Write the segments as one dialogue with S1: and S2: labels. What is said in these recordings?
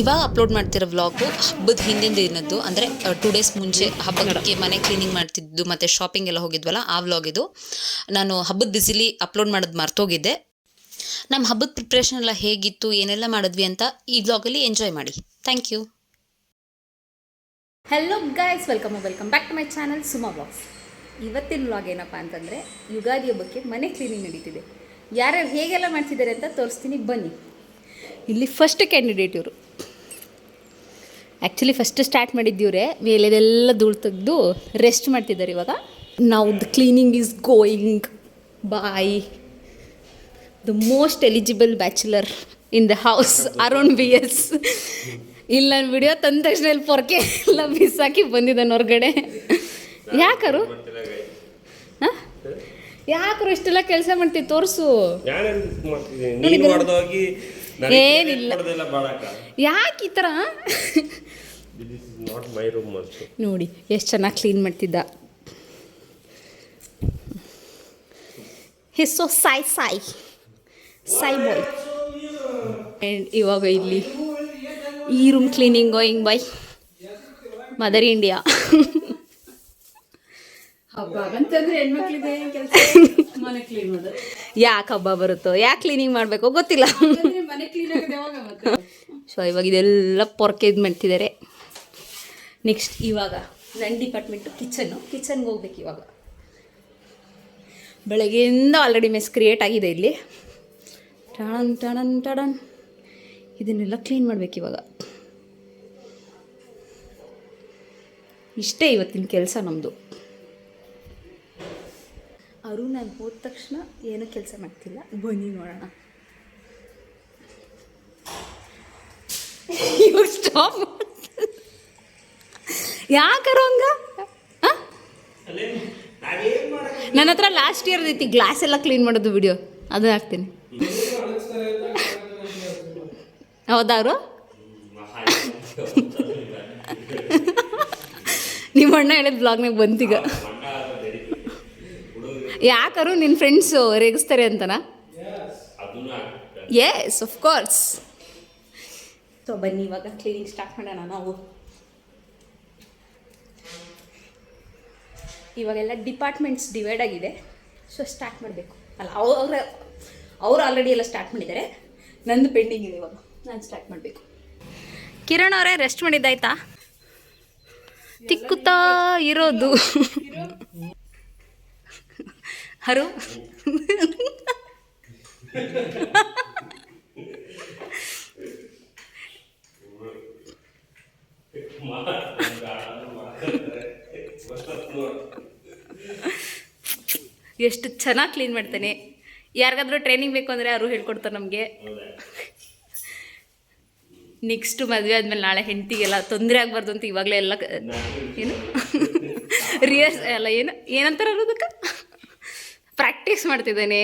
S1: ಇವಾಗ ಅಪ್ಲೋಡ್ ಮಾಡ್ತಿರೋ ವ್ಲಾಗು ಹಬ್ಬದ ಹಿಂದಿನ ದಿನದ್ದು ಅಂದರೆ ಟೂ ಡೇಸ್ ಮುಂಚೆ ಹಬ್ಬಕ್ಕೆ ಮನೆ ಕ್ಲೀನಿಂಗ್ ಮಾಡ್ತಿದ್ದು, ಮತ್ತು ಶಾಪಿಂಗ್ ಎಲ್ಲ ಹೋಗಿದ್ವಲ್ಲ, ಆ ವ್ಲಾಗ್ ಇದು. ನಾನು ಹಬ್ಬದ ಬಿಸಿಲಿ ಅಪ್ಲೋಡ್ ಮಾಡೋದು ಮರ್ತೋಗಿದ್ದೆ. ನಮ್ಮ ಹಬ್ಬದ ಪ್ರಿಪ್ರೇಷನ್ ಎಲ್ಲ ಹೇಗಿತ್ತು, ಏನೆಲ್ಲ ಮಾಡಿದ್ವಿ ಅಂತ ಈ ವ್ಲಾಗಲ್ಲಿ ಎಂಜಾಯ್ ಮಾಡಿ. Thank you
S2: hello guys welcome welcome back to my channel Suma blogs ಇವತ್ತಿನ ವ್ಲಾಗ್ ಏನಪ್ಪ ಅಂತಂದರೆ, ಯುಗಾದಿ ಹಬ್ಬಕ್ಕೆ ಮನೆ ಕ್ಲೀನಿಂಗ್ ನಡೀತಿದೆ. ಯಾರ್ಯಾರು ಹೇಗೆಲ್ಲ ಮಾಡ್ತಿದ್ದಾರೆ ಅಂತ ತೋರಿಸ್ತೀನಿ, ಬನ್ನಿ. ಇಲ್ಲಿ ಫಸ್ಟ್ ಕ್ಯಾಂಡಿಡೇಟ್ ಇವರು. ಆ್ಯಕ್ಚುಲಿ ಫಸ್ಟ್ ಸ್ಟಾರ್ಟ್ ಮಾಡಿದ್ದೀವ್ರೆ ಮೇಲೆದೆಲ್ಲ ಧೂಳು ತೆಗೆದು ರೆಸ್ಟ್ ಮಾಡ್ತಿದ್ದಾರೆ ಇವಾಗ. ನಾವು the cleaning is going by the most eligible bachelor in the house around B S ಇಲ್ಲಿ ನನ್ನ ವಿಡಿಯೋ ತಂದ ತಕ್ಷಣ ಇಲ್ಲಿ ಪೊರ್ಕೆ ಎಲ್ಲ ಬಿಸಾಕಿ ಬಂದಿದ್ದಾನೆ ಹೊರಗಡೆ. ಯಾಕರು? ಯಾಕರು ಇಷ್ಟೆಲ್ಲ ಕೆಲಸ ಮಾಡ್ತಿ ತೋರಿಸು.
S3: ನೀನು
S2: ಏನಿಲ್ಲ. ಯಾಕೆ ಈ ಥರ? ನೋಡಿ ಎಷ್ಟು ಚೆನ್ನಾಗಿ ಕ್ಲೀನ್ ಮಾಡ್ತಿದ್ದ. ಹೆಸೋ ಸಾಯ್ ಸಾಯ್. ಸಾಯ್ ಬಾಯ್ ಆ್ಯಂಡ್ ಇವಾಗ ಇಲ್ಲಿ ಈ room cleaning going by mother India
S4: ಅಂತಂದ್ರೆ ಹೆಣ್ಮಕ್ಳಿದೆ ಕೆಲಸ ಮನೆ ಕ್ಲೀನ್ ಮಾಡೋದು
S2: ಯಾಕೆ ಹಬ್ಬ ಬರುತ್ತೋ? ಯಾಕೆ ಕ್ಲೀನಿಂಗ್ ಮಾಡಬೇಕೋ ಗೊತ್ತಿಲ್ಲ. ಸೊ ಇವಾಗ ಇದೆಲ್ಲ ಪೊರ್ಕೆ ಇದು ಮಾಡ್ತಿದ್ದಾರೆ. ನೆಕ್ಸ್ಟ್ ಇವಾಗ ನನ್ನ ಡಿಪಾರ್ಟ್ಮೆಂಟು ಕಿಚನ್ನು ಕಿಚನ್ಗೆ ಹೋಗ್ಬೇಕು ಇವಾಗ. ಬೆಳಗ್ಗೆಯಿಂದ ಆಲ್ರೆಡಿ ಮೆಸ್ ಕ್ರಿಯೇಟ್ ಆಗಿದೆ ಇಲ್ಲಿ. ಟಣನ್ ಟಣನ್ ಟಣನ್ ಇದನ್ನೆಲ್ಲ ಕ್ಲೀನ್ ಮಾಡ್ಬೇಕು ಇವಾಗ. ಇಷ್ಟೇ ಇವತ್ತಿನ ಕೆಲಸ ನಮ್ಮದು ಅವರು ನಾನು ಹೋದ ತಕ್ಷಣ ಏನೂ ಕೆಲಸ ಮಾಡ್ತಿಲ್ಲ. ಬನ್ನಿ ನೋಡೋಣ. ಸ್ಟಾಪ್ ಯಾಕರು ಹಂಗ? ನನ್ನ ಹತ್ರ ಲಾಸ್ಟ್ ಇಯರ್ ಐತಿ ಗ್ಲಾಸ್ ಎಲ್ಲ ಕ್ಲೀನ್ ಮಾಡೋದು ವಿಡಿಯೋ ಅದು ಹಾಕ್ತೀನಿ. ಹೌದಾರು ನಿಮ್ಮ ಅಣ್ಣ ಹೇಳಿದ ಬ್ಲಾಗ್ನಾಗ ಬಂತೀಗ ಯಾಕರು ನಿನ್ನ ಫ್ರೆಂಡ್ಸು ರೇಗಿಸ್ತಾರೆ ಅಂತನಾ? ಎಸ್ ಆಫ್ ಕೋರ್ಸ್ ಸೊ ಬನ್ನಿ ಇವಾಗ ಕ್ಲೀನಿಂಗ್ ಸ್ಟಾರ್ಟ್ ಮಾಡೋಣ ನಾವು. ಇವಾಗೆಲ್ಲ ಡಿಪಾರ್ಟ್ಮೆಂಟ್ಸ್ ಡಿವೈಡ್ ಆಗಿದೆ. ಸೊ ಸ್ಟಾರ್ಟ್ ಮಾಡಬೇಕು. ಅಲ್ಲ ಅವ್ರ ಅವ್ರು ಆಲ್ರೆಡಿ ಎಲ್ಲ ಸ್ಟಾರ್ಟ್ ಮಾಡಿದ್ದಾರೆ. ನಂದು ಪೆಂಡಿಂಗ್ ಇದೆ ಇವಾಗ. ನಾನು ಸ್ಟಾರ್ಟ್ ಮಾಡಬೇಕು. ಕಿರಣ್ ಅವರೇ ರೆಸ್ಟ್ ಮಾಡಿದ್ದಾಯ್ತಾ? ತಿಕ್ಕುತ್ತಾ ಇರೋದು. ಹರು? ಎಷ್ಟು ಚೆನ್ನಾಗಿ ಕ್ಲೀನ್ ಮಾಡ್ತಾನೆ. ಯಾರಿಗಾದ್ರೂ ಟ್ರೈನಿಂಗ್ ಬೇಕು ಅಂದರೆ ಯಾರು ಹೇಳ್ಕೊಡ್ತಾರೆ ನಮಗೆ. ನೆಕ್ಸ್ಟ್ ಮದುವೆ ಆದಮೇಲೆ ನಾಳೆ ಹೆಂಡತಿಗೆಲ್ಲ ತೊಂದರೆ ಆಗಬಾರ್ದು ಅಂತ ಇವಾಗಲೇ ಎಲ್ಲ ಏನು? ರಿಯರ್ಸ್ ಅಲ್ಲ, ಏನು? ಏನಂತಾರೆ ಅನ್ನೋದಕ್ಕೆ ಪ್ರಾಕ್ಟೀಸ್ ಮಾಡ್ತಿದ್ದೇನೆ.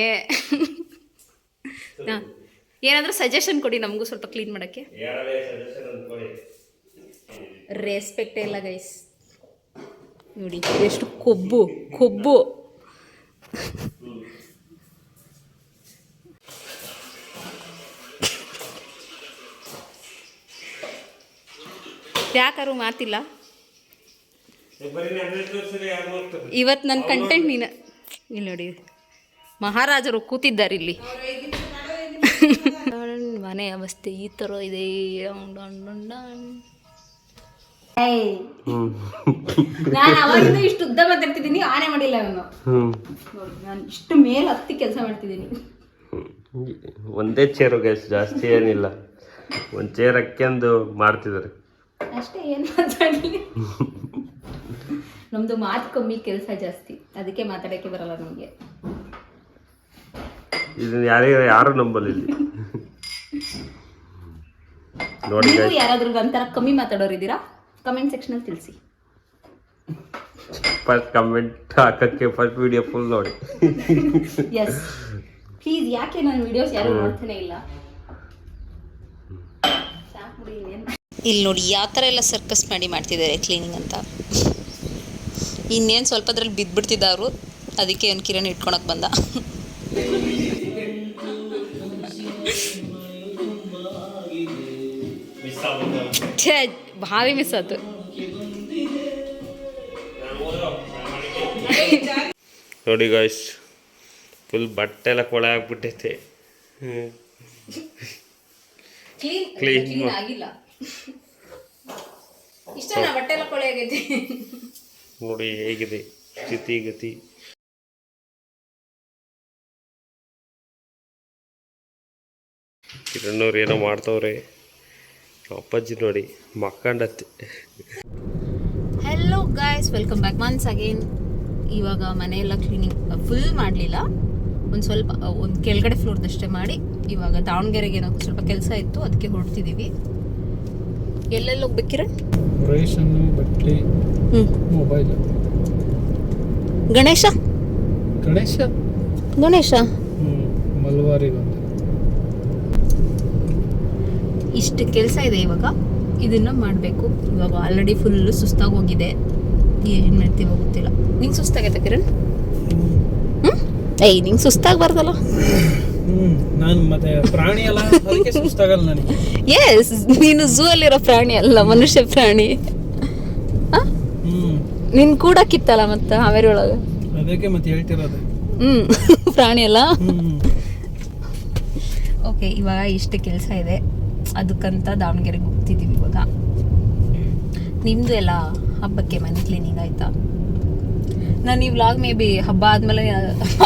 S2: ಹಾಂ. ಏನಾದರೂ ಸಜೆಷನ್ ಕೊಡಿ ನಮಗೂ ಸ್ವಲ್ಪ ಕ್ಲೀನ್ ಮಾಡೋಕ್ಕೆ.
S3: ರೆಸ್ಪೆಕ್ಟ್ ಸಜೆಷನ್ ಅಂದ್ಕೊಳ್ಳಿ
S2: ರೆಸ್ಪೆಕ್ಟೇ ಇಲ್ಲ ಗೈಸ್ ನೋಡಿ ಎಷ್ಟು ಕೊಬ್ಬು ಕೊಬ್ಬು. ಯಾಕಾರು ಮಾತಿಲ್ಲ? ಇವತ್ತು ನನ್ನ ಕಂಟೆಂಟ್ ನೀನು ಇಲ್ಲಿ ನೋಡಿ. ಮಹಾರಾಜರು ಕೂತಿದ್ದಾರೆ ಇಲ್ಲಿ ಮನೆ ಅವಸ್ಥೆ ಈ ಥರ ಇದೆ. ನಾನು ಅವಾಗಿಂದ ಇಷ್ಟು ಉದ್ದ ಮಾತಾಡ್ತಿದ್ದೀನಿ ಆನೆ ಮಾಡಿಲ್ಲ ನಾನು ನೋಡಿ ನಾನು ಇಷ್ಟು ಮೇಲೆ ಹತ್ತಿ ಕೆಲಸ ಮಾಡ್ತಿದ್ದೀನಿ.
S3: ಒಂದೇ ಚೇರು ಗ್ಯಾಸ್ ಜಾಸ್ತಿ ಏನಿಲ್ಲ. ಒಂದು ಚೇರ್ ಹಾಕ್ಯಂದು ಮಾಡ್ತಿದ್ದಾರೆ.
S2: ಅಷ್ಟೇ ಏನು ಮಾತಾಡಲಿ. ನಮ್ದು ಮಾತು ಕಮ್ಮಿ ಕೆಲಸ ಜಾಸ್ತಿ. ಅದಕ್ಕೆ ಮಾತಾಡಕ್ಕೆ ಬರಲ್ಲ ನಮಗೆ.
S3: ಇದನ್ನ ಯಾರೇ ಯಾರು ನಂಬಲ್ಲ ಇಲ್ಲಿ ನೋಡಿ
S2: ನೀವು ಯಾರಾದ್ರೂ ಒಂಥರ ಕಮ್ಮಿ ಮಾತಾಡೋರಿದ್ದೀರಾ? ಕಮೆಂಟ್ ಸೆಕ್ಷನಲ್ಲಿ ತಿಳಿಸಿ.
S3: ಫಸ್ಟ್ ಕಮೆಂಟ್ ಹಾಕಕ್ಕೆ ಫಸ್ಟ್ ವಿಡಿಯೋ ಫುಲ್ ನೋಡಿ.
S2: ಎಸ್ ಪ್ಲೀಸ್ ಯಾಕೆ ನಾನು ವಿಡಿಯೋಸ್ ಯಾರು ನೋಡ್ತಾನೆ ಇಲ್ಲ?
S1: ಇಲ್ಲಿ ನೋಡಿ ಯಾವ ಥರ ಎಲ್ಲ ಸರ್ಕಸ್ ಮಾಡಿ ಮಾಡ್ತಿದ್ದಾರೆ ಕ್ಲೀನಿಂಗ್ ಅಂತ. ಇನ್ನೇನು ಸ್ವಲ್ಪದ್ರಲ್ಲಿ ಬಿದ್ದುಬಿಡ್ತಿದ್ದ ಅವರು ಅದಕ್ಕೆ ಏನು ಕಿರಣ್ ಇಟ್ಕೊಳಕ್ ಬಂದ.
S2: ಛೇ ಭಾರಿ ಮಿಸ್ ಆಯ್ತು.
S3: ನೋಡಿ ಗಾಯ್ಸ್ ಫುಲ್ ಬಟ್ಟೆ ಎಲ್ಲ ಕೊಳೆ ಆಗ್ಬಿಟ್ಟೈತೆ.
S2: ಕ್ಲೀನ್ ಕ್ಲೀನ್ ಆಗಿಲ್ಲ. ಇಷ್ಟನಾ ಬಟ್ಟೆ ಎಲ್ಲ ಕೊಳೆ ಆಗೈತಿ?
S3: ನೋಡಿ ಹೇಗಿದೆ ಸ್ಥಿತಿ ಗತಿ. ಕಿರಣ್ಣವ್ರು ಏನೋ ಮಾಡ್ತವ್ರೆ. ಅಪ್ಪಾಜಿ ನೋಡಿ ಮಕ್ಕಂಡತ್ತೆ.
S2: Hello guys welcome back once again ಇವಾಗ ಮನೆಯೆಲ್ಲ ಕ್ಲೀನಿಂಗ್ ಫುಲ್ ಮಾಡಲಿಲ್ಲ. ಒಂದು ಸ್ವಲ್ಪ ಒಂದು ಕೆಳಗಡೆ ಫ್ಲೋರ್ದಷ್ಟೇ ಮಾಡಿ ಇವಾಗ ದಾವಣಗೆರೆಗೆ ಏನೋ ಸ್ವಲ್ಪ ಕೆಲಸ ಇತ್ತು ಅದಕ್ಕೆ ಹೊರಡ್ತಿದ್ದೀವಿ ಎಲ್ಲೆಲ್ಲಿ ಹೋಗ್ಬೇಕಿರಣ್
S5: ರೇಷನ್ನು ಬಟ್ಲಿ ಮೊಬೈಲ್
S2: ಗಣೇಶ?
S5: ಗಣೇಶ?
S2: ಗಣೇಶ?
S5: ಮಲ್ವಾರಿಗೆ ಒಂದು
S2: ಇಷ್ಟು ಕೆಲಸ ಇದೆ ಇವಾಗ. ಇದನ್ನು ಮಾಡಬೇಕು. ಇವಾಗ ಆಲ್ರೆಡಿ ಫುಲ್ಲು ಸುಸ್ತಾಗಿ ಹೋಗಿದೆ ಏನು ಮಾಡ್ತೀವೋ ಗೊತ್ತಿಲ್ಲ. ನಿಂಗೆ ಸುಸ್ತಾಗೈತೆ ಕಿರಣ್? ಹ್ಞೂ ಏಯ್ ನಿಂಗೆ ಸುಸ್ತಾಗಬಾರ್ದಲ್ಲ.
S5: ನಾನು ಮತ್ತೆ ಪ್ರಾಣಿ ಅಲ್ಲ ಅದಕ್ಕೆ ಸುಸ್ತಾಗಲ್ಲ ನನಗೆ.
S2: ಎಸ್ ನೀನು ಝೂ ಅಲ್ಲಿರೋ ಪ್ರಾಣಿ ಅಲ್ಲ ಮನುಷ್ಯ ಪ್ರಾಣಿ. ನಿನ್ ಕೂಡ ಕಿತ್ತಲ್ಲ ಮತ್ತೆ ಹಾವೇರಿ ಒಳಗೆ?
S5: ಅದಕ್ಕೆ ಮತ್ತೆ ಹೇಳ್ತಿರೋದು.
S2: ಹ್ಮ್. ಪ್ರಾಣಿ ಅಲ್ಲ? ಓಕೆ ಇವಾಗ ಇಷ್ಟು ಕೆಲಸ ಇದೆ. ಅದಕ್ಕಂತ ದಾವಣಗೆರೆಗೆ ಹೋಗ್ತಿದ್ದೀವಿ ಇವಾಗ. ನಿಮ್ದು ಎಲ್ಲ ಹಬ್ಬಕ್ಕೆ ಮನೆ ಕ್ಲೀನಿಂಗ್ ಆಯ್ತಾ? ನಾನು ಈ ವ್ಲಾಗ್ ಮೇ ಬಿ ಹಬ್ಬ ಆದ್ಮೇಲೆ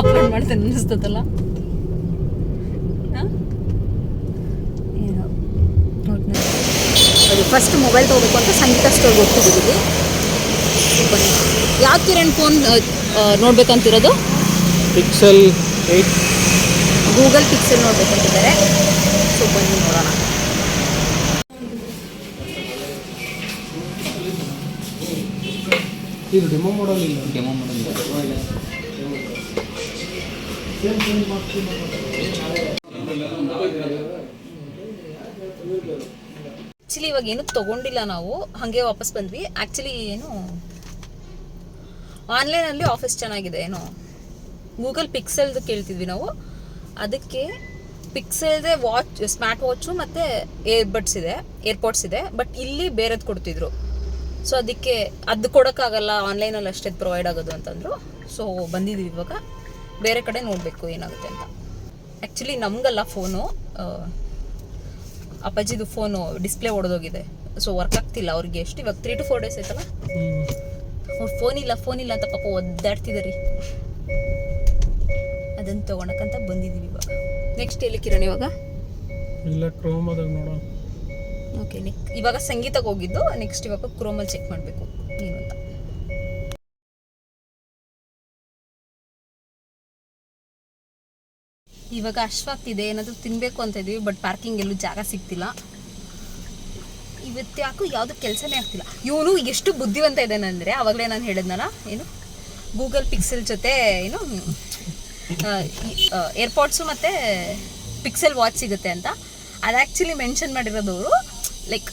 S2: ಅಪ್ಲೋಡ್ ಮಾಡ್ತೇನೆ ಅನಿಸ್ತದಲ್ಲ? ಅದು ಫಸ್ಟ್ ಮೊಬೈಲ್ ತೊಗೋಬೇಕು ಅಂತ ಸಂಗೀತ ಸ್ಟೋರ್ಗೆ ಹೋಗ್ತಿದ್ದೀವಿ. ಬನ್ನಿ ಯಾವ ಕಿರಣ್ ಫೋನ್ ನೋಡ್ಬೇಕಂತಿರೋದು?
S5: ಪಿಕ್ಸೆಲ್ ಏಯ್ಟ್
S2: ಗೂಗಲ್ ಪಿಕ್ಸೆಲ್ ನೋಡ್ಬೇಕಂತಿದ್ದಾರೆ. ಸೊ ಬನ್ನಿ ನೋಡೋಣ.
S5: ಇದು ಡೆಮೋ ಮಾಡಲ್ ಇಲ್ಲ. ಡೆಮೋ
S2: ಆ್ಯಕ್ಚುಲಿ ಇವಾಗ ಏನು ತಗೊಂಡಿಲ್ಲ ನಾವು. ಹಾಗೆ ವಾಪಸ್ ಬಂದ್ವಿ. ಆ್ಯಕ್ಚುಲಿ ಏನು ಆನ್ಲೈನಲ್ಲಿ ಆಫೀಸ್ ಚೆನ್ನಾಗಿದೆ ಏನು. ಗೂಗಲ್ ಪಿಕ್ಸೆಲ್ದು ಕೇಳ್ತಿದ್ವಿ ನಾವು. ಅದಕ್ಕೆ ಪಿಕ್ಸೆಲ್ದೇ ವಾಚ್ ಸ್ಮಾರ್ಟ್ ವಾಚು ಮತ್ತು ಏರ್ಬಡ್ಸ್ ಇದೆ ಏರ್ಪೋರ್ಟ್ಸ್ ಇದೆ ಬಟ್ ಇಲ್ಲಿ ಬೇರೆದು ಕೊಡ್ತಿದ್ರು. ಸೊ ಅದಕ್ಕೆ ಅದು ಕೊಡೋಕ್ಕಾಗಲ್ಲ ಆನ್ಲೈನಲ್ಲಿ ಅಷ್ಟೇ ಪ್ರೊವೈಡ್ ಆಗೋದು ಅಂತಂದರು. ಸೊ ಬಂದಿದ್ದೀವಿ ಇವಾಗ. ಬೇರೆ ಕಡೆ ನೋಡಬೇಕು ಏನಾಗುತ್ತೆ ಅಂತ. ಆ್ಯಕ್ಚುಲಿ ನಮಗಲ್ಲ ಫೋನು ಅಪ್ಪಾಜಿದು ಫೋನು ಡಿಸ್ಪ್ಲೇ ಒಡೆದೋಗಿದೆ. ಸೊ ವರ್ಕ್ ಆಗ್ತಿಲ್ಲ ಅವ್ರಿಗೆ ಎಷ್ಟು ಇವಾಗ ತ್ರೀ ಟು ಫೋರ್ ಡೇಸ್ ಆಯ್ತಲ್ಲ? ಅವ್ರು ಫೋನ್ ಇಲ್ಲ ಫೋನ್ ಇಲ್ಲ ಅಂತ ಪಾಪ ಒದ್ದಾಡ್ತಿದ್ದಾರೆ ಅದನ್ನು ತೊಗೊಳಕ್ಕಂತ ಬಂದಿದ್ದೀವಿ ಇವಾಗ. ನೆಕ್ಸ್ಟ್ ಎಲ್ಲಿ ಕಿರಣ್ ಇವಾಗ?
S5: ಇಲ್ಲ ಕ್ರೋಮದಾಗ ನೋಡೋಣ.
S2: ಓಕೆ ಇವಾಗ ಸಂಗೀತಕ್ಕೆ ಹೋಗಿದ್ದು ನೆಕ್ಸ್ಟ್ ಇವಾಗ ಕ್ರೋಮಲ್ಲಿ ಚೆಕ್ ಮಾಡಬೇಕು ಏನು ಅಂತ. ಇವಾಗ ಅಶ್ವಾಗ್ತಿದೆ ಏನಾದರೂ ತಿನ್ನಬೇಕು ಅಂತ ಇದ್ದೀವಿ ಬಟ್ ಪಾರ್ಕಿಂಗ್ ಎಲ್ಲೂ ಜಾಗ ಸಿಗ್ತಿಲ್ಲ. ಇವತ್ತು ಯಾಕೋ ಯಾವುದು ಕೆಲಸನೇ ಆಗ್ತಿಲ್ಲ. ಇವನು ಎಷ್ಟು ಬುದ್ಧಿವಂತ ಇದ್ದಾನಂದರೆ ಅವಾಗಲೇ ನಾನು ಹೇಳಿದ್ನಲ್ಲ, ಏನು? ಗೂಗಲ್ ಪಿಕ್ಸೆಲ್ ಜೊತೆ, ಏನು? ಏರ್ಪಾಡ್ಸು ಮತ್ತು ಪಿಕ್ಸೆಲ್ ವಾಚ್ ಸಿಗುತ್ತೆ ಅಂತ. ಅದು ಆ್ಯಕ್ಚುಲಿ ಮೆನ್ಷನ್ ಮಾಡಿರೋದವರು ಲೈಕ್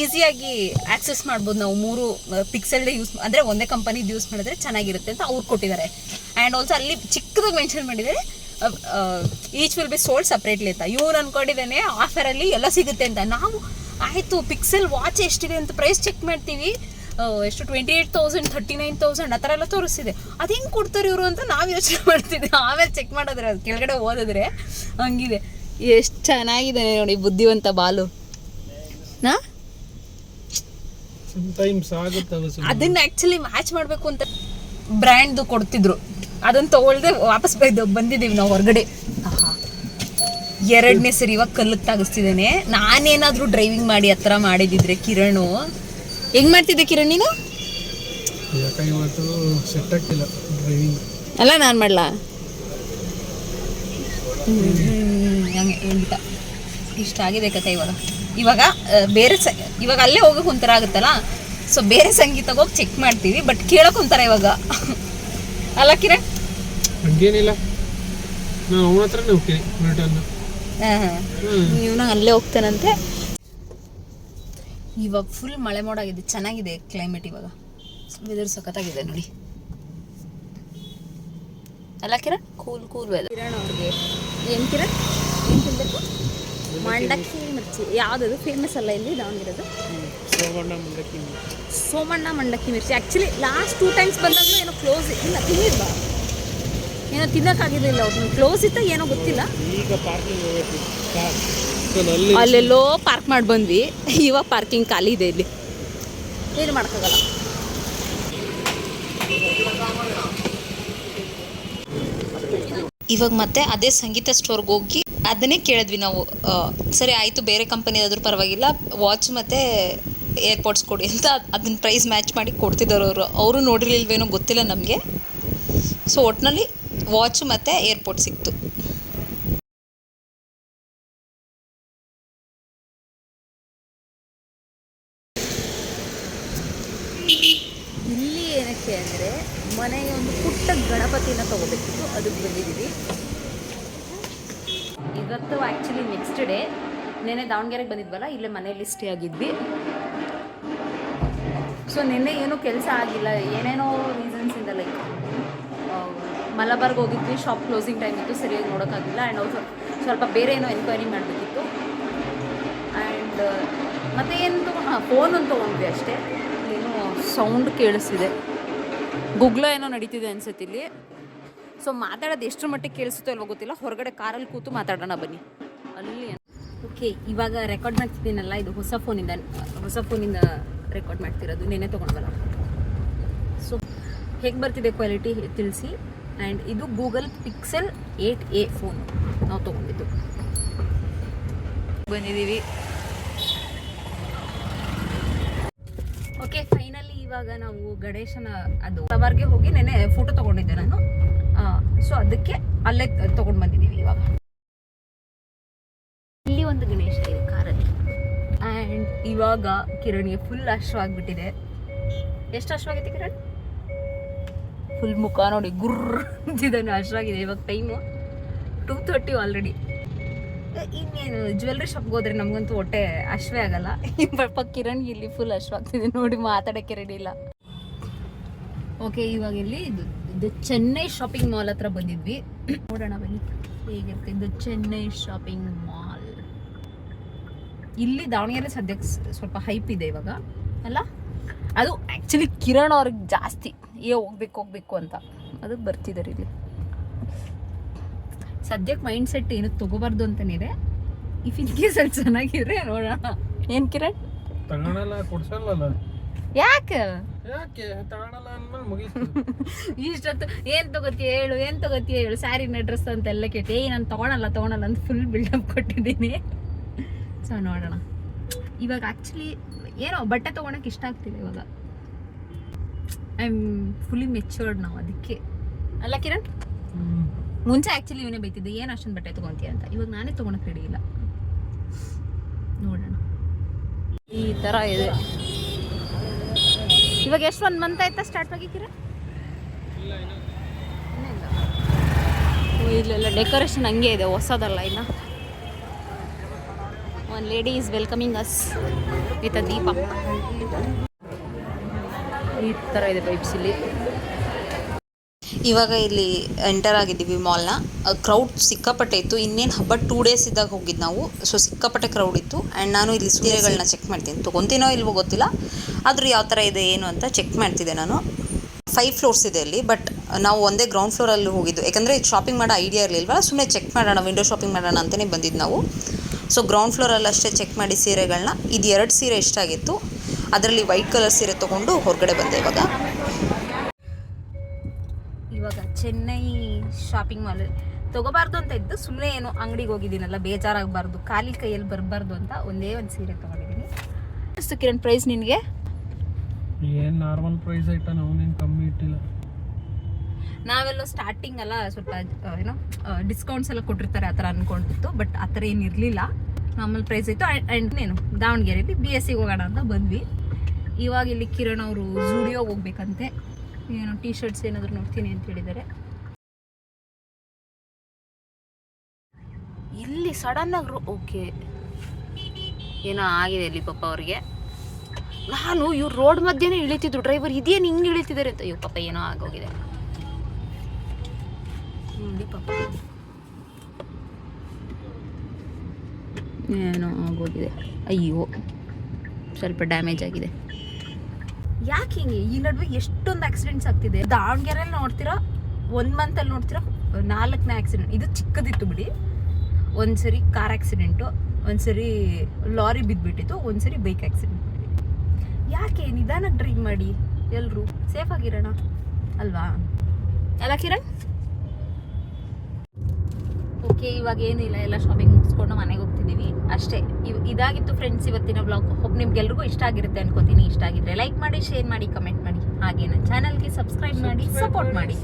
S2: ಈಸಿಯಾಗಿ ಆಕ್ಸೆಸ್ ಮಾಡ್ಬೋದು ನಾವು ಮೂರು ಪಿಕ್ಸೆಲ್ಡೇ ಯೂಸ್ ಅಂದರೆ ಒಂದೇ ಕಂಪನಿದು ಯೂಸ್ ಮಾಡಿದ್ರೆ ಚೆನ್ನಾಗಿರುತ್ತೆ ಅಂತ ಅವ್ರು ಕೊಟ್ಟಿದ್ದಾರೆ. ಆ್ಯಂಡ್ ಆಲ್ಸೋ ಅಲ್ಲಿ ಚಿಕ್ಕದಾಗಿ ಮೆನ್ಷನ್ ಮಾಡಿದ್ದಾರೆ each will be sold separately ಅಂತ. ಇವ್ರು ಅನ್ಕೊಂಡಿದ್ದಾನೆ ಆಫರಲ್ಲಿ ಎಲ್ಲ ಸಿಗುತ್ತೆ ಅಂತ. ನಾವು, ಆಯಿತು ಪಿಕ್ಸೆಲ್ ವಾಚ್ ಎಷ್ಟಿದೆ ಅಂತ ಪ್ರೈಸ್ ಚೆಕ್ ಮಾಡ್ತೀವಿ. ಎಷ್ಟು twenty eight thousand thirty nine thousand ಆ ಥರ ಎಲ್ಲ ತೋರಿಸ್ತಿದೆ. ಅದು ಹೆಂಗೆ ಕೊಡ್ತಾರೆ ಇವರು ಅಂತ ನಾವು ಯೋಚನೆ ಮಾಡ್ತಿದ್ದೆ. ಆಮೇಲೆ ಚೆಕ್ ಮಾಡಿದ್ರೆ ಅದು ಕೆಳಗಡೆ ಓದಿದ್ರೆ ಹಂಗಿದೆ. ಎಷ್ಟು ಚೆನ್ನಾಗಿದೆ ನೋಡಿ ಬುದ್ಧಿವಂತ ಬಾಲು. ನಾ?
S5: ಟೈಮ್ಸ್ ಆಗುತ್ತೆ ಅದು ಸುಮ್ನೆ.
S2: ಅದನ್ನ ಆಕ್ಚುಲಿ ಮ್ಯಾಚ್ ಮಾಡಬೇಕು ಅಂತ ಬ್ರ್ಯಾಂಡ್ದು ಕೊಡ್ತಿದ್ರು. ಅದನ್ನ ತಗೊಳ್ದೆ ವಾಪಸ್ ಬೈದು ಬಂದಿದ್ದೀವಿ ನಾವು ಹೊರಗಡೆ. ಆಹಾ. ಎರಡನೇ ಸರಿ ಇವಾಗ ಕಲ್ಲು ತಾಗಿಸ್ತಿದ್ದೇನೆ. ನಾನೇನಾದ್ರೂ ಡ್ರೈವಿಂಗ್ ಮಾಡಿ ಆ ಥರ ಮಾಡಿದಿದ್ರೆ ಕಿರಣು. ಹೆಂಗ್ ಮಾಡ್ತಿದ್ದೆ ಕಿರಣ್ ನೀನು? ಅಲ್ಲ ನಾನು ಮಾಡ್ಲಾ? ಇಷ್ಟ ಆಗಿದೆ ಕತೆ ಇವಾಗ. ಇವಾಗ ಬೇರೆ ಸ ಇವಾಗ ಅಲ್ಲೇ ಹೋಗೋಕೆ ಒಂಥರ ಆಗುತ್ತಲ್ಲ? ಸೊ ಬೇರೆ ಸಂಗೀತ ಹೋಗಿ ಚೆಕ್ ಮಾಡ್ತೀವಿ ಬಟ್ ಕೇಳೋಕೆ ಒಂಥರ ಇವಾಗ. ಅಲ್ಲ ಕಿರಣ್?
S5: ಹಂಗೇನಿಲ್ಲ. ನಾನು ಅವನ ಹತ್ರನೇ ಹೋಗ್ತೀನಿ ರಿಟರ್ನ್
S2: ನಾನು ಅಲ್ಲೇ ಹೋಗ್ತೇನಂತೆ? ಇವಾಗ ಫುಲ್ ಮಳೆ ಮೋಡಾಗಿದೆ ಚೆನ್ನಾಗಿದೆ ಕ್ಲೈಮೇಟ್ ಇವಾಗ. ವೆದರ್ ಸಖತ್ತಾಗಿದೆ ನೋಡಿ. ಅಲ್ಲ Kiran? Cool cool weather Kiran ಅವ್ರಿಗೆ ಏನು ಕಿರಣ್? ಮಂಡಕ್ಕಿ ಮಿರ್ಚಿ ಯಾವುದದು? ಫೇಮಸ್ ಅಲ್ಲ ಇಲ್ಲಿ ದಾವಣಗೆರೆದು
S5: ಸೋಮಣ್ಣ ಮುಂಡಕ್ಕಿ
S2: ಸೋಮಣ್ಣ ಮಂಡಕ್ಕಿ mirchi. Actually last two times ಬಂದಾಗ ಏನೋ ಕ್ಲೋಸ್ ಇಲ್ಲ ತಿನ್ನಿಲ್ಲ ಏನೋ ತಿನ್ನೋಕ್ಕಾಗಿರಲಿಲ್ಲ ಅವ್ರನ್ನ ಕ್ಲೋಸ್ ಇತ್ತ ಏನೋ ಗೊತ್ತಿಲ್ಲ. ಅಲ್ಲೆಲ್ಲೋ ಪಾರ್ಕ್ ಮಾಡಿ ಬಂದ್ವಿ. ಇವಾಗ ಪಾರ್ಕಿಂಗ್ ಖಾಲಿ ಇದೆ ಇಲ್ಲಿ. ಏನು ಮಾಡೋಕ್ಕಾಗಲ್ಲ.
S1: ಇವಾಗ ಮತ್ತೆ ಅದೇ ಸಂಗೀತ ಸ್ಟೋರ್ಗೆ ಹೋಗಿ ಅದನ್ನೇ ಕೇಳಿದ್ವಿ ನಾವು ಸರಿ ಆಯಿತು, ಬೇರೆ ಕಂಪನಿ ಆದರೂ ಪರವಾಗಿಲ್ಲ ವಾಚ್ ಮತ್ತು ಏರ್ಪೋರ್ಟ್ಸ್ ಕೊಡಿ ಅಂತ ಅದನ್ನ ಪ್ರೈಸ್ ಮ್ಯಾಚ್ ಮಾಡಿ ಕೊಡ್ತಿದ್ದಾರೆ ಅವರು. ಅವರು ನೋಡಿರ್ಲಿಲ್ವೇನೋ ಗೊತ್ತಿಲ್ಲ ನಮಗೆ. ಸೊ ಒಟ್ಟಿನಲ್ಲಿ ವಾಚ್ ಮತ್ತು ಏರ್ಪೋರ್ಟ್ ಸಿಕ್ತು
S2: ಇಲ್ಲಿ ಏನಕ್ಕೆ ಅಂದರೆ ಮನೆಗೆ ಒಂದು ಪುಟ್ಟ ಗಣಪತಿನ ತಗೋಬೇಕಿತ್ತು ಅದಕ್ಕೆ ಬಂದಿದ್ದೀವಿ ಇವತ್ತು ಆ್ಯಕ್ಚುಲಿ ನೆಕ್ಸ್ಟ್ ಡೇ ನೆನ್ನೆ ದಾವಣಗೆರೆಗೆ ಬಂದಿದ್ವಲ್ಲ, ಇಲ್ಲೇ ಮನೆಯಲ್ಲಿ ಸ್ಟೇ ಆಗಿದ್ವಿ. ಸೊ ನಿನ್ನೆ ಏನೂ ಕೆಲಸ ಆಗಿಲ್ಲ, ಏನೇನೋ ರೀಸನ್ಸಿಂದ ಲೈಕ್ ಮಲಬಾರ್ಗೆ ಹೋಗಿದ್ವಿ ಶಾಪ್ ಕ್ಲೋಸಿಂಗ್ ಟೈಮ್ ಇತ್ತು, ಸರಿಯಾಗಿ ನೋಡೋಕ್ಕಾಗಿಲ್ಲ ಆ್ಯಂಡ್ ಆಲ್ಸೋ ಸ್ವಲ್ಪ ಬೇರೆ ಏನೋ ಎನ್ಕ್ವೈರಿ ಮಾಡಬೇಕಿತ್ತು. ಆ್ಯಂಡ್ ಮತ್ತು ಏನು ತಗೊ, ಹಾಂ ಅಂತ ತೊಗೊಂಡ್ವಿ ಅಷ್ಟೇ. ಏನೋ ಸೌಂಡ್ ಕೇಳಿಸ್ತಿದೆ. ಗುಗ್ಲ ಏನೋ ನಡೀತಿದೆ ಅನ್ಸುತ್ತೆ ಇಲ್ಲಿ. ಸೊ ಮಾತಾಡೋದು ಎಷ್ಟರ ಮಟ್ಟಿಗೆ ಕೇಳಿಸುತ್ತೋ ಇಲ್ವೋ ಗೊತ್ತಿಲ್ಲ. ಹೊರಗಡೆ ಕಾರಲ್ಲಿ ಕೂತು ಮಾತಾಡೋಣ ಬನ್ನಿ. ಅಲ್ಲಿ ಓಕೆ ಇವಾಗ ರೆಕಾರ್ಡ್ ಮಾಡ್ತಿದ್ದೀನಲ್ಲ ಇದು ಹೊಸ ಫೋನಿಂದ ಹೊಸ ಫೋನಿಂದ ರೆಕಾರ್ಡ್ ಮಾಡ್ತಿರೋದು. ನೆನೆ ತೊಗೊಂಡಲ್ಲ ಸೊ ಹೇಗೆ ಬರ್ತಿದೆ ಕ್ವಾಲಿಟಿ ತಿಳಿಸಿ. ಆ್ಯಂಡ್ ಇದು Google Pixel eight A phone ನಾವು ತೊಗೊಂಡಿದ್ದು. ಬಂದಿದ್ದೀವಿ. ಓಕೆ ಫೈನಲಿ ಇವಾಗ ನಾವು ಗಣೇಶನ ಅದು ಸವಾರ್ಗೆ ಹೋಗಿ ನೆನೆ ಫೋಟೋ ತಗೊಂಡಿದ್ದೆ ನಾನು. ಸೊ ಅದಕ್ಕೆ ಅಲ್ಲೇ ತಗೊಂಡು ಬಂದಿದ್ದೀವಿ ಇವಾಗ. ಇಲ್ಲಿ ಒಂದು ಗಣೇಶ ಇದೆ ಕಾರಲ್ಲಿ. ಆ್ಯಂಡ್ ಇವಾಗ ಕಿರಣಿಗೆ ಫುಲ್ ಅಶ್ವಾಗ್ಬಿಟ್ಟಿದೆ. ಎಷ್ಟು ಅಶ್ವಾಗೈತೆ ಕಿರಣ್? ಫುಲ್ ಮುಖ ನೋಡಿ ಗುರ್ರ ಅಂತಿದ್ದಾನೆ ಅಶ್ವಾಗಿದೆ ಇವಾಗ ಟೈಮು ಟೂ ತರ್ಟಿ ಆಲ್ರೆಡಿ ಇನ್ನೇನು ಜ್ಯುವೆಲ್ರಿ ಶಾಪ್ಗೆ ಹೋದ್ರೆ ನಮಗಂತೂ ಹೊಟ್ಟೆ ಅಶ್ವೇ ಆಗಲ್ಲ. ಪಾಪ ಕಿರಣ್ ಇಲ್ಲಿ ಫುಲ್ ಅಶ್ವಾಗ್ತಿದೆ ನೋಡಿ ಮಾತಾಡಕ್ಕೆ ರೆಡಿ ಇಲ್ಲ. ಓಕೆ ಇವಾಗ ಇಲ್ಲಿ ಇದು ಇದು ಚೆನ್ನೈ ಶಾಪಿಂಗ್ ಮಾಲ್ ಹತ್ರ ಬಂದಿದ್ವಿ. ನೋಡೋಣ ಬನ್ನಿ ಹೇಗಿರುತ್ತೆ. ಇದು ಚೆನ್ನೈ ಶಾಪಿಂಗ್ ಮಾಲ್ ಇಲ್ಲಿ ದಾವಣಗೆರೆ ಸದ್ಯಕ್ಕೆ ಸ್- ಸ್ವಲ್ಪ ಹೈಪ್ ಇದೆ ಇವಾಗ. ಅಲ್ಲ? ಅದು ಆ್ಯಕ್ಚುಲಿ ಕಿರಣ್ ಅವ್ರಿಗೆ ಜಾಸ್ತಿ. ಏ ಹೋಗ್ಬೇಕು ಹೋಗ್ಬೇಕು ಅಂತ. ಅದಕ್ಕೆ ಬರ್ತಿದ್ದಾರೆ ಇಲ್ಲಿ. ಸದ್ಯಕ್ಕೆ ಮೈಂಡ್ ಸೆಟ್ ಏನು ತಗೋಬಾರ್ದು ಅಂತಾನಿದೆ ಇದೆ. ಇಫ್ ಇನ್ ಕೇಸ್ ಅಲ್ಲಿ ಚೆನ್ನಾಗಿದ್ರೆ ನೋಡೋಣ. ಏನು ಕಿರಣ್?
S5: ತಗೊಳಲ್ಲ ಕೊಡ್ಸಲ್ಲ
S2: ಯಾಕೆ?
S5: ಯಾಕೆ? ತಗೊಳಲ್ಲ ಅಂದ್ಮೇಲೆ
S2: ಇಷ್ಟೊತ್ತು ಏನ್ ತಗೋತಿ ಹೇಳು ಏನ್ ತಗೋತೀಯ ಹೇಳು? ಸ್ಯಾರಿನ ಡ್ರೆಸ್ ಅಂತೆಲ್ಲ ಕೇಳ್ತಿ. ಏ ನಾನು ತಗೊಳಲ್ಲ ತಗೊಳಲ್ಲ ಅಂತ ಫುಲ್ ಬಿಲ್ಡಪ್ ಕೊಟ್ಟಿದ್ದೀನಿ. ಸೊ ನೋಡೋಣ. ಇವಾಗ ಆ್ಯಕ್ಚುಲಿ ಏನೋ ಬಟ್ಟೆ ತೊಗೊಳಕ್ಕೆ ಇಷ್ಟ ಆಗ್ತಿದೆ ಇವಾಗ. ಐ ಆಮ್ ಫುಲ್ಲಿ ಮೆಚ್ಯೂರ್ಡ್ ನಾವು ಅದಕ್ಕೆ. ಅಲ್ಲ ಕಿರಣ್? ಮುಂಚೆ ಆ್ಯಕ್ಚುಲಿ ಇವನೇ ಬೈತಿದ್ದೆ ಏನು ಅಷ್ಟೊಂದು ಬಟ್ಟೆ ತೊಗೊತೀಯ ಅಂತ. ಇವಾಗ ನಾನೇ ತೊಗೊಳಕ್ಕೆ ರೆಡಿ ಇಲ್ಲ. ನೋಡೋಣ. ಈ ಥರ ಇದೆ. ಇವಾಗ ಎಷ್ಟು ಒಂದು ಮಂತ್ ಆಯ್ತಾ ಸ್ಟಾರ್ಟ್ ಆಗಿಕ್ಕಿರ ಇಲ್ಲೆಲ್ಲ ಡೆಕೋರೇಷನ್ ಹಂಗೆ ಇದೆ, ಹೊಸದಲ್ಲ ಇನ್ನು. One lady is welcoming us with deepa. ಈ ಥರ ಇದೆ ಪೈಪ್ಸ್ ಇಲ್ಲಿ.
S1: ಇವಾಗ ಇಲ್ಲಿ ಎಂಟರ್ ಆಗಿದ್ದೀವಿ ಮಾಲ್ನ ಕ್ರೌಡ್ ಸಿಕ್ಕಾಪಟ್ಟೆ ಇತ್ತು ಇನ್ನೇನು ಹಬ್ಬ ಟೂ ಡೇಸ್ ಇದ್ದಾಗ ಹೋಗಿದ್ದು ನಾವು. ಸೊ ಸಿಕ್ಕಾಪಟ್ಟೆ ಕ್ರೌಡ್ ಇತ್ತು. ಆ್ಯಂಡ್ ನಾನು ಇಲ್ಲಿ ಸೀರೆಗಳನ್ನ ಚೆಕ್ ಮಾಡ್ತೀನಿ. ತೊಗೊತೀನೋ ಇಲ್ವೋ ಗೊತ್ತಿಲ್ಲ. ಆದರೂ ಯಾವ ಥರ ಇದೆ ಏನು ಅಂತ ಚೆಕ್ ಮಾಡ್ತಿದ್ದೆ ನಾನು. ಫೈವ್ ಫ್ಲೋರ್ಸ್ ಇದೆ ಅಲ್ಲಿ ಬಟ್ ನಾವು ಒಂದೇ ಗ್ರೌಂಡ್ ಫ್ಲೋರಲ್ಲಿ ಹೋಗಿದ್ದು. ಯಾಕಂದರೆ ಶಾಪಿಂಗ್ ಮಾಡೋ ಐಡಿಯಾ ಇರಲಿಲ್ವಲ್ಲ ಸುಮ್ಮನೆ ಚೆಕ್ ಮಾಡೋಣ ವಿಂಡೋ ಶಾಪಿಂಗ್ ಮಾಡೋಣ ಅಂತಲೇ ಬಂದಿದ್ದು ನಾವು. ಸೊ ಗ್ರೌಂಡ್ ಫ್ಲೋರಲ್ಲಿ ಅಷ್ಟೇ ಚೆಕ್ ಮಾಡಿ ಸೀರೆಗಳನ್ನ ಇದು ಎರಡು ಸೀರೆ ಇಷ್ಟ ಆಗಿತ್ತು. ಅದರಲ್ಲಿ ವೈಟ್ ಕಲರ್ ಸೀರೆ ತೊಗೊಂಡು ಹೊರಗಡೆ ಬಂದೆ ಇವಾಗ
S2: ಇವಾಗ. ಚೆನ್ನೈ ಶಾಪಿಂಗ್ ಮಾಲ್ ತಗೋಬಾರ್ದು ಅಂತ ಇದ್ದು ಸುಮ್ಮನೆ ಏನು ಅಂಗಡಿಗೆ ಹೋಗಿದ್ದೀನಲ್ಲ ಬೇಜಾರಾಗಬಾರ್ದು ಖಾಲಿ ಕೈಯಲ್ಲಿ ಬರಬಾರ್ದು ಅಂತ ಒಂದೇ ಒಂದು ಸೀರೆ ತಗೊಂಡಿದ್ದೀನಿ. ಎಷ್ಟು ಕಿರಣ್ ಪ್ರೈಸ್ ನಿನಗೆ?
S5: ಏನು ನಾರ್ಮಲ್ ಪ್ರೈಸ್ ಐಟ ನಾವೇನು ಕಮ್ಮಿ ಇಟ್ಟಿಲ್ಲ.
S2: ನಾವೆಲ್ಲ ಸ್ಟಾರ್ಟಿಂಗ್ ಅಲ್ಲ ಸ್ವಲ್ಪ ಏನೋ ಡಿಸ್ಕೌಂಟ್ಸ್ ಎಲ್ಲ ಕೊಟ್ಟಿರ್ತಾರೆ ಆ ಥರ ಅಂದ್ಕೊಂಡಿತ್ತು ಬಟ್ ಆ ಥರ ಏನು ಇರಲಿಲ್ಲ. ನಾರ್ಮಲ್ ಪ್ರೈಸ್ ಇತ್ತು ಆ್ಯಂಡ್ ಏನು ದಾವಣಗೆರೆಯಲ್ಲಿ ಬಿ ಎಸ್ ಸಿಗೆ ಹೋಗೋಣ ಅಂತ ಬಂದ್ವಿ. ಇವಾಗ ಇಲ್ಲಿ ಕಿರಣ್ ಅವರು ಜುಡಿಯೋಗೆ ಹೋಗ್ಬೇಕಂತೆ. ಏನೋ ಟೀ ಶರ್ಟ್ಸ್ ಏನಾದರೂ ನೋಡ್ತೀನಿ ಅಂತ ಹೇಳಿದ್ದಾರೆ. ಇಲ್ಲಿ ಸಡನ್ ಸಡನ್ನಾಗಿ ಓಕೆ ಏನೋ ಆಗಿದೆ ಇಲ್ಲಿ ಪಾಪ ಅವ್ರಿಗೆ. ನಾನು ಇವ್ರು ರೋಡ್ ಮಧ್ಯೆನೇ ಇಳಿತಿದ್ರು. ಡ್ರೈವರ್ ಇದೇನು ಹಿಂಗೆ ಇಳಿತಿದ್ದಾರೆ ಅಂತ ಇವ್ ಪಾಪ ಏನೋ ಆಗೋಗಿದೆ. ನೋಡಿ ಪಾಪ. ಏನೋ ಆಗೋಗಿದೆ. ಅಯ್ಯೋ, ಸ್ವಲ್ಪ ಡ್ಯಾಮೇಜ್ ಆಗಿದೆ. ಯಾಕೆ ಹಿಂಗೆ? ಈ ನಡುವೆ ಎಷ್ಟೊಂದು ಆಕ್ಸಿಡೆಂಟ್ಸ್ ಆಗ್ತಿದೆ. ದಾವಣಗೆರೆಯಲ್ಲಿ ನೋಡ್ತೀರಾ, ಒಂದು ಮಂತಲ್ಲಿ ನೋಡ್ತೀರಾ ನಾಲ್ಕನೇ ಆಕ್ಸಿಡೆಂಟ್ ಇದು ಚಿಕ್ಕದಿತ್ತು ಬಿಡಿ. ಒಂದ್ಸರಿ ಕಾರ್ ಆಕ್ಸಿಡೆಂಟು ಒಂದ್ಸರಿ ಲಾರಿ ಬಿದ್ದುಬಿಟ್ಟಿತ್ತು ಒಂದ್ಸರಿ ಬೈಕ್ ಆಕ್ಸಿಡೆಂಟ್ ಯಾಕೆ? ನಿಧಾನಕ್ಕೆ ಡ್ರೈವ್ ಮಾಡಿ ಎಲ್ಲರೂ ಸೇಫ್ ಆಗಿರೋಣ. ಅಲ್ವಾ? ಅಲ್ಲ ಕಿರಣ್? ಓಕೆ ಇವಾಗ ಏನಿಲ್ಲ, ಎಲ್ಲ ಶಾಪಿಂಗ್ ಅಷ್ಟೇ. ಇವ್ ಇದಾಗಿತ್ತು ಫ್ರೆಂಡ್ಸ್ ಇವತ್ತಿನ ಬ್ಲಾಗ್ ಹೋಗಿ ನಿಮ್ಗೆಲ್ರಿಗೂ ಇಷ್ಟ ಆಗಿರುತ್ತೆ ಅನ್ಕೋತೀನಿ. ಇಷ್ಟ ಆಗಿದ್ರೆ ಲೈಕ್ ಮಾಡಿ ಶೇರ್ ಮಾಡಿ ಕಮೆಂಟ್ ಮಾಡಿ. ಹಾಗೆ ನನ್ನ ಚಾನಲ್ಗೆ ಸಬ್ಸ್ಕ್ರೈಬ್ ಮಾಡಿ ಸಪೋರ್ಟ್ ಮಾಡಿ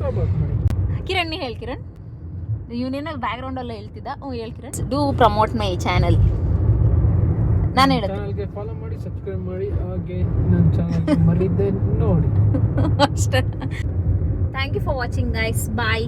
S2: ಕಿರಣ್ ನೀ ಹೇಳ್ ಕಿರಣ್. ಬ್ಯಾಕ್ ಗ್ರೌಂಡ್ ಎಲ್ಲ ಹೇಳ್ತಿದ್ದ? ಹ್ಞೂ ಹೇಳ್ Kiran. Do promote my channel ನಾನು
S5: ಹೇಳ್ತೀನಿ ಫಾಲೋ ಮಾಡಿ ಸಬ್ಸ್ಕ್ರೈಬ್ ಮಾಡಿ. ಹಾಗೆ ನನ್ನ ಚಾನಲ್ ಮರಿದೆ ನೋಡಿ.
S2: ಅಷ್ಟೇ. Thank you for watching guys
S5: bye